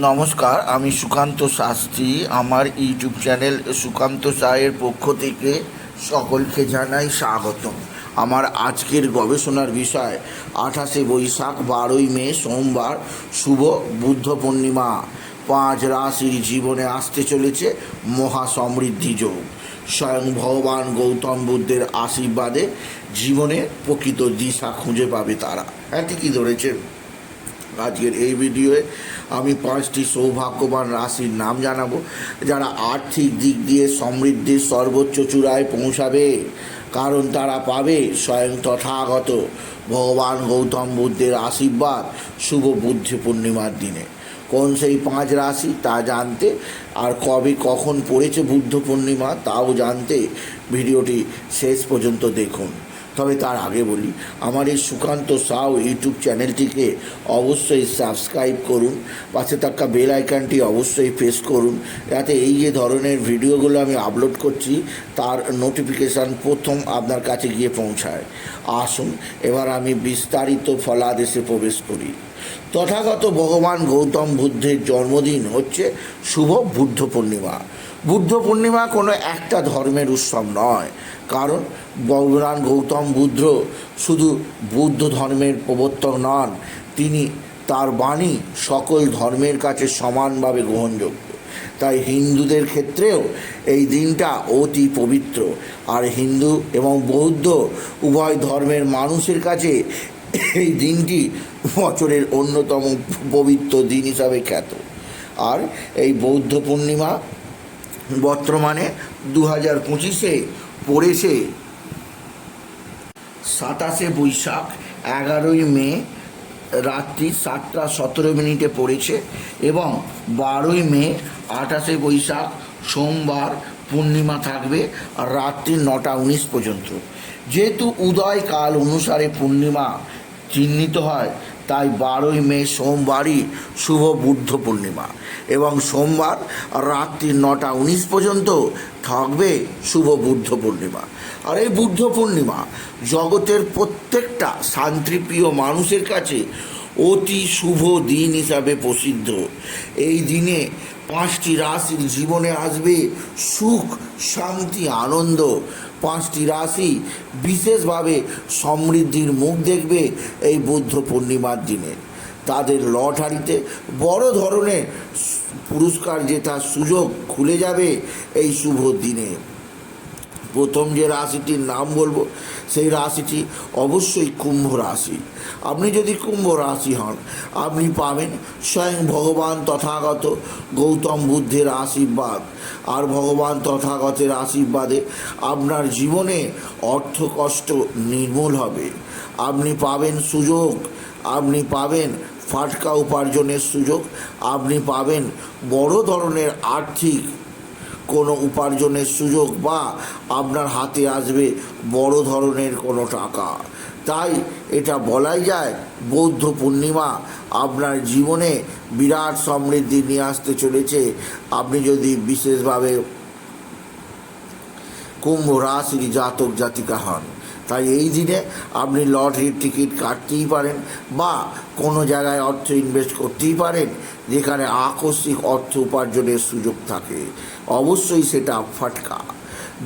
নমস্কার, আমি সুকান্ত শাস্ত্রী। আমার ইউটিউব চ্যানেল সুকান্ত সায়ের পক্ষ থেকে সকলকে জানাই স্বাগতম। আমার আজকের গবেষণার বিষয়, আঠাশে বৈশাখ, বারোই মে, সোমবার, শুভ বুদ্ধ পূর্ণিমা। পাঁচ রাশির জীবনে আসতে চলেছে মহা সমৃদ্ধি যোগ। স্বয়ং ভগবান গৌতম বুদ্ধের আশীর্বাদে জীবনে প্রকৃত দিশা খুঁজে পাবে তারা। হ্যাঁ ঠিকই ধরেছেন। আজকের এই ভিডিওয়ে আমি পাঁচটি সৌভাগ্যবান রাশির নাম জানাব, যারা আর্থিক দিক দিয়ে সমৃদ্ধির সর্বোচ্চ চূড়ায় পৌঁছাবে। কারণ তারা পাবে স্বয়ং তথাগত ভগবান গৌতম বুদ্ধের আশীর্বাদ শুভ বুদ্ধ পূর্ণিমার দিনে। কোন সেই পাঁচ রাশি তা জানতে আর কবে কখন পড়েছে বুদ্ধ পূর্ণিমা তাও জানতে ভিডিওটি শেষ পর্যন্ত দেখুন। তবে তার আগে বলি, আমার এই সুকান্ত সাউ ইউটিউব চ্যানেলটিকে অবশ্যই সাবস্ক্রাইব করুন, পাশে থাকা বেল আইকনটি অবশ্যই প্রেস করুন, যাতে এই যে ধরনের ভিডিওগুলো আমি আপলোড করছি, তার নোটিফিকেশান প্রথম আপনার কাছে গিয়ে পৌঁছায়। আসুন, এবার আমি বিস্তারিত ফলাদেশে প্রবেশ করি। তথাগত ভগবান গৌতম বুদ্ধের জন্মদিন হচ্ছে শুভ বুদ্ধ পূর্ণিমা। বুদ্ধ পূর্ণিমা কোনো একটা ধর্মের উৎসব নয়। কারণ ভগবান গৌতম বুদ্ধ শুধু বৌদ্ধ ধর্মের প্রবর্তক নন, তিনি তার বাণী সকল ধর্মের কাছে সমানভাবে গ্রহণযোগ্য। তাই হিন্দুদের ক্ষেত্রেও এই দিনটা অতি পবিত্র। আর হিন্দু এবং বৌদ্ধ উভয় ধর্মের মানুষের কাছে এই দিনটি বছরের অন্যতম পবিত্র দিন হিসাবে খ্যাত। আর এই বৌদ্ধ পূর্ণিমা বর্তমানে দু হাজার পঁচিশে পড়েছে সাতাশে বৈশাখ, এগারোই মে, রাত্রি সাতটা সতেরো মিনিটে পড়েছে এবং বারোই মে, আঠাশে বৈশাখ, সোমবার পূর্ণিমা থাকবে রাত্রি নটা উনিশ পর্যন্ত। যেহেতু উদয়কাল অনুসারে পূর্ণিমা চিহ্নিত হয় তাই বারোই মে সোমবারই শুভ বুদ্ধ পূর্ণিমা এবং সোমবার রাত্রি নটা উনিশ পর্যন্ত থাকবে শুভ বুদ্ধ পূর্ণিমা। আর এই বুদ্ধ পূর্ণিমা জগতের প্রত্যেকটা শান্তিপ্রিয় মানুষের কাছে অতি শুভ দিন হিসাবে প্রসিদ্ধ। এই দিনে পাঁচটি রাশির জীবনে আসবে সুখ, শান্তি, আনন্দ পাঁচটি রাশি বিশেষভাবে সমৃদ্ধির মুখ দেখবে এই বুদ্ধ পূর্ণিমার দিনে। তাদের লটারিতে বড় ধরনের পুরস্কার জেতার সুযোগ খুলে যাবে এই শুভ দিনে। প্রথম যে রাশিটির নাম বলব সেই রাশিটি অবশ্যই কুম্ভ রাশি। আপনি যদি কুম্ভ রাশি হন, আপনি পাবেন স্বয়ং ভগবান তথাগত গৌতম বুদ্ধের আশীর্বাদ। আর ভগবান তথাগতের আশীর্বাদে আপনার জীবনে অর্থ কষ্ট নির্মূল হবে। আপনি পাবেন সুযোগ, আপনি পাবেন ফাটকা উপার্জনের সুযোগ, আপনি পাবেন বড় ধরনের আর্থিক কোনো উপার্জনের সুযোগ বা আপনার হাতে আসবে বড় ধরনের কোনো টাকা। তাই এটা বলাই যায়, বৌদ্ধ পূর্ণিমা আপনার জীবনে বিরাট সমৃদ্ধি নিয়ে আসতে চলেছে। আপনি যদি বিশেষভাবে কুম্ভ রাশির জাতক জাতিকা হন, তাই এই দিনে আপনি লটারির টিকিট কাটতেই পারেন বা কোনো জায়গায় অর্থ ইনভেস্ট করতেই পারেন। যেখানে আকস্মিক অর্থ উপার্জনের সুযোগ থাকে। অবশ্যই সেটা ফাটকা।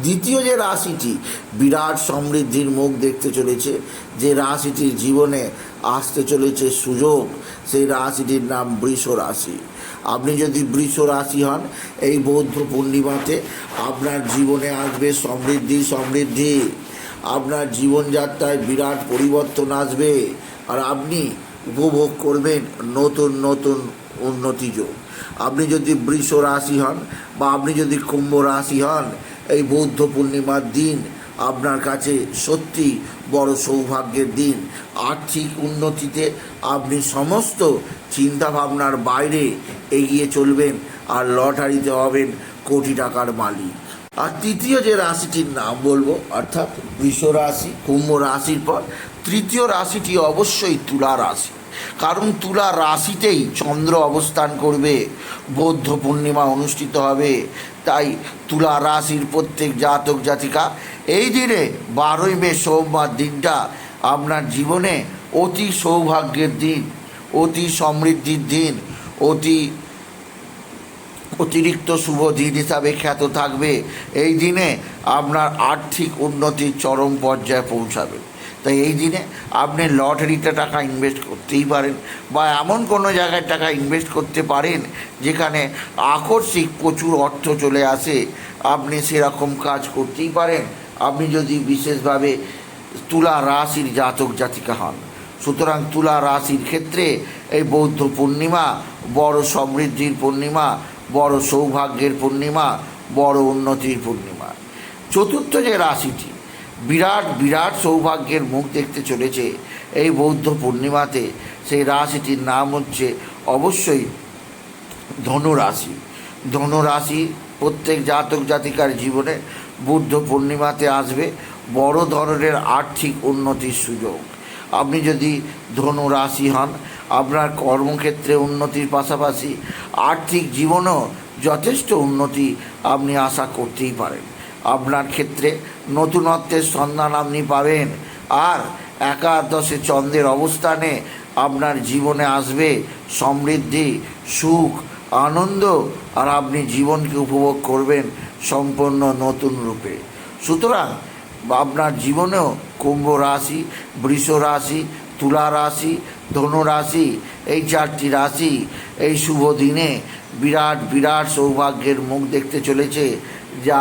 দ্বিতীয় যে রাশিটি, বিরাট সমৃদ্ধির মুখ দেখতে চলেছে। যে রাশিটির জীবনে আসতে চলেছে সুযোগ, সেই রাশিটির নাম বৃষ রাশি। আপনি যদি বৃষ রাশি হন, এই বৌদ্ধ পূর্ণিমাতে আপনার জীবনে আসবে সমৃদ্ধি সমৃদ্ধি। আপনার জীবনযাত্রায় বিরাট পরিবর্তন আসবে। আর আপনি উপভোগ করবেন নতুন নতুন উন্নতি যোগ। আপনি যদি বৃষ রাশি হন বা আপনি যদি কুম্ভ রাশি হন, এই বৌদ্ধ পূর্ণিমার দিন আপনার কাছে সত্যি বড় সৌভাগ্যের দিন। আর্থিক উন্নতিতে আপনি সমস্ত চিন্তাভাবনার বাইরে এগিয়ে চলবেন আর লটারিতে হবেন কোটি টাকার মালিক। আর তৃতীয় যে রাশিটির নাম বলব, অর্থাৎ বৃষ রাশি, কুম্ভ রাশির পর তৃতীয় রাশিটি অবশ্যই তুলা রাশি। কারণ তুলা রাশিতেই চন্দ্র অবস্থান করবে, বৌদ্ধ পূর্ণিমা অনুষ্ঠিত হবে। তাই তুলা রাশির প্রত্যেক জাতক জাতিকা, এই দিনে বারোই মে সোমবার দিনটা আপনার জীবনে অতি সৌভাগ্যের দিন, অতি সমৃদ্ধির দিন, অতি অতিরিক্ত শুভ দিন হিসাবে খ্যাত থাকবে। এই দিনে আপনার আর্থিক উন্নতির চরম পর্যায়ে পৌঁছাবে। তাই এই দিনে আপনি লটারিতে টাকা ইনভেস্ট করতেই পারেন বা এমন কোনো জায়গায় টাকা ইনভেস্ট করতে পারেন যেখানে আকস্মিক প্রচুর অর্থ চলে আসে। আপনি সেরকম কাজ করতেই পারেন। আপনি যদি বিশেষভাবে তুলা রাশির জাতক জাতিকা হন। সুতরাং তুলা রাশির ক্ষেত্রে এই বৌদ্ধ পূর্ণিমা, বড় সমৃদ্ধির পূর্ণিমা, বড় সৌভাগ্যের পূর্ণিমা, বড় উন্নতির পূর্ণিমা। চতুর্থ যে রাশিটি বিরাট বিরাট সৌভাগ্যের মুখ দেখতে চলেছে এই বৌদ্ধ পূর্ণিমাতে। সেই রাশিটির নাম হচ্ছে অবশ্যই ধনুরাশি। ধনুরাশি প্রত্যেক জাতক জাতিকার জীবনে বুদ্ধ পূর্ণিমাতে আসবে। বড় ধরনের আর্থিক উন্নতির সুযোগ। আপনি যদি ধনু রাশি হন, আপনার কর্মক্ষেত্রে উন্নতির পাশাপাশি আর্থিক জীবনেও যথেষ্ট উন্নতি আপনি আশা করতেই পারেন। আপনার ক্ষেত্রে নতুনত্বের সন্ধান আপনি পাবেন। আর একাদশে চন্দ্রের অবস্থানে আপনার জীবনে আসবে সমৃদ্ধি, সুখ, আনন্দ, আর আপনি জীবনকে উপভোগ করবেন সম্পূর্ণ নতুন রূপে। সুতরাং আপনার জীবনেও কুম্ভ রাশি, বৃষ রাশি, তুলা রাশি, ধনু রাশি, এই চারটি রাশি এই শুভ দিনে বিরাট বিরাট সৌভাগ্যের মুখ দেখতে চলেছে, যা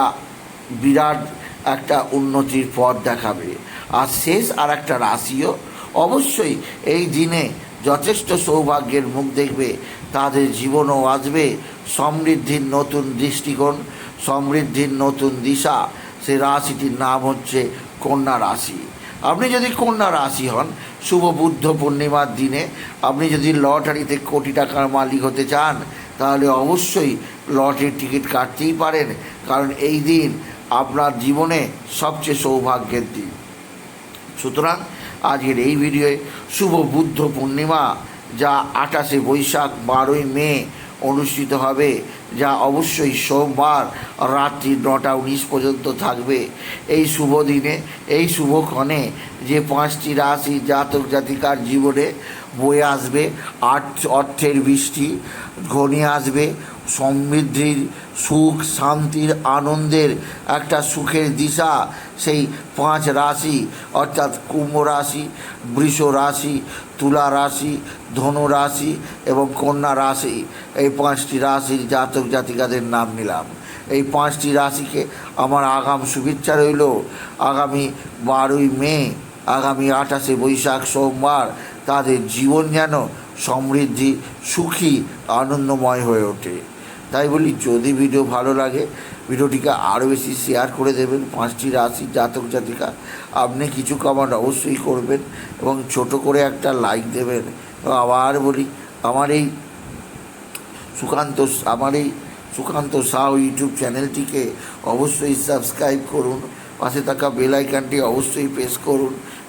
বিরাট একটা উন্নতির পথ দেখাবে। আর শেষ আর একটা রাশিও অবশ্যই এই দিনে যথেষ্ট সৌভাগ্যের মুখ দেখবে, তাদের জীবনও আসবে, সমৃদ্ধির নতুন দৃষ্টিকোণ, সমৃদ্ধির নতুন দিশা, সে রাশিটির নাম হচ্ছে কন্যা রাশি। আপনি যদি কন্যা রাশি হন, শুভ বুদ্ধ পূর্ণিমার দিনে আপনি যদি লটারিতে কোটি টাকার মালিক হতে চান, তাহলে অবশ্যই লটারির টিকিট কাটতেই পারেন। কারণ এই দিন আপনার জীবনে সবচেয়ে সৌভাগ্যের দিন। সুতরাং আজকের এই ভিডিওয়ে শুভ বুদ্ধ পূর্ণিমা, যা আঠাশে বৈশাখ বারোই মে অনুষ্ঠিত হবে, যা অবশ্যই সোমবার রাত্রি নটা উনিশ পর্যন্ত থাকবে। এই শুভ দিনে, এই শুভক্ষণে যে পাঁচটি রাশি জাতক জাতিকার জীবনে বয়ে আসবে আর্থ অর্থের বৃষ্টি, ঘনিয়ে আসবে সমৃদ্ধির সুখ, শান্তির, আনন্দের একটা সুখের দিশা সেই পাঁচ রাশি, অর্থাৎ কুম্ভ রাশি, বৃষ রাশি, তুলা রাশি, ধনু রাশি এবং কন্যা রাশি। এই পাঁচটি রাশির জাতক জাতিকাদের নাম নিলাম। এই পাঁচটি রাশিকে আমার আগাম শুভেচ্ছা রইল। আগামী বারোই মে, আগামী আঠাশে বৈশাখ সোমবার তাদের জীবন যেন সমৃদ্ধি, সুখী, আনন্দময় হয়ে ওঠে। তাই বলি, যদি ভিডিও ভালো লাগে, ভিডিওটিকে আরও বেশি শেয়ার করে দেবেন। পাঁচটি রাশি, জাতক, জাতিকা, আপনি কিছু কমেন্ট অবশ্যই করবেন এবং ছোট করে একটা লাইক দেবেন। আবার বলি, আমার এই সুকান্ত, আমার এই সুকান্ত সাউ ইউটিউব চ্যানেলটিকে অবশ্যই সাবস্ক্রাইব করুন। পাশে থাকা বেল আইকনটি অবশ্যই প্রেস করুন।